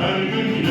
her gün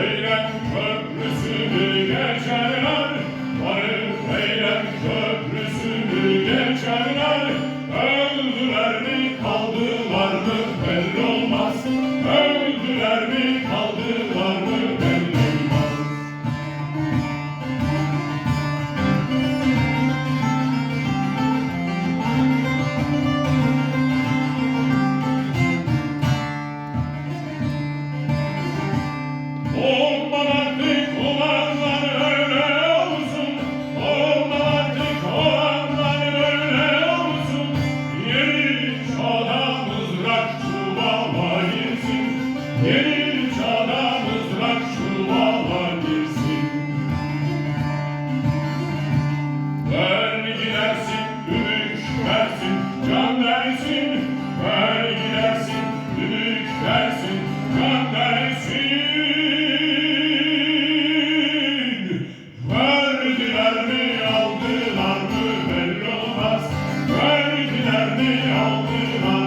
Eylem köprüsünü geçerler. Varıp eylem köprüsünü geçerler. Öldüler mi kaldılar mı? Belli olmaz. Öldüler mi kaldılar aldılar mı belli olmaz.